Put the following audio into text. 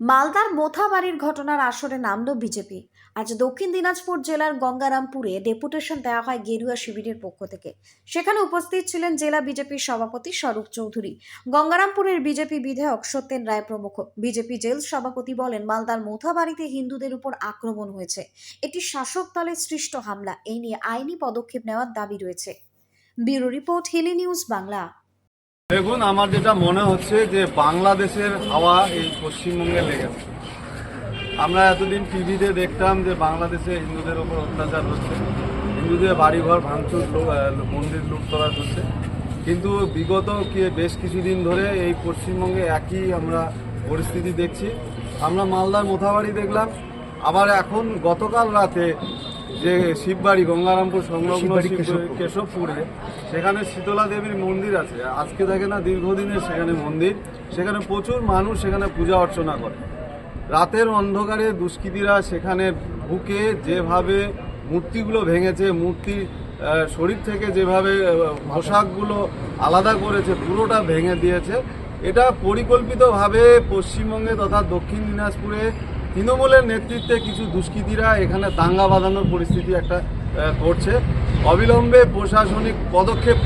মালদার মোথাবাড়ির ঘটনার আসরে নামল বিজেপি। আজ দক্ষিণ দিনাজপুর জেলার গঙ্গারামপুরে ডেপুটেশন দেওয়া হয় গেরুয়া শিবিরের পক্ষ থেকে। সেখানে উপস্থিত ছিলেন জেলা বিজেপির সভাপতি স্বরূপ চৌধুরী। গঙ্গারামপুরের বিজেপি বিধায়ক সত্যেন রায় প্রমুখ। বিজেপি জেল সভাপতি বলেন, মালদার মোথাবাড়িতে হিন্দুদের উপর আক্রমণ হয়েছে। এটি শাসক দলের সৃষ্ট হামলা এই নিয়ে আইনি পদক্ষেপ নেওয়ার দাবি রয়েছে। Bureau report, Hili news Bangla. দেখুন, আমার যেটা মনে হচ্ছে যে বাংলাদেশের হাওয়া এই পশ্চিমবঙ্গে লেগেছে। আমরা এতদিন টিভিতে দেখতাম যে বাংলাদেশে হিন্দুদের ওপর অত্যাচার হচ্ছে, হিন্দুদের বাড়িঘর ভাঙচুর মন্দির লুটতরাজ হচ্ছে। কিন্তু বিগত বেশ কিছুদিন ধরে এই পশ্চিমবঙ্গে একই আমরা পরিস্থিতি দেখছি। আমরা মালদার মোথাবাড়ি দেখলাম আবার এখন গতকাল রাতে যে শিববাড়ি গঙ্গারামপুর সংলগ্ন শিব- কেশবপুরে। সেখানে শীতলা দেবীর মন্দির আছে। আজকে থাকে না দীর্ঘদিনের সেখানে মন্দির। সেখানে প্রচুর মানুষ সেখানে পূজা অর্চনা করে। রাতের অন্ধকারে দুষ্কৃতীরা সেখানে ঢুকে যেভাবে মূর্তিগুলো ভেঙেছে মূর্তি শরীর থেকে যেভাবে পোশাকগুলো আলাদা করেছে পুরোটা ভেঙে দিয়েছে। এটা পরিকল্পিতভাবে পশ্চিমবঙ্গে তথা দক্ষিণ দিনাজপুরে তৃণমূলের নেতৃত্বে কিছু দুষ্কৃতীরা এখানে দাঙ্গা বাঁধানোর পরিস্থিতি একটা করছে। অবিলম্বে প্রশাসনিক পদক্ষেপ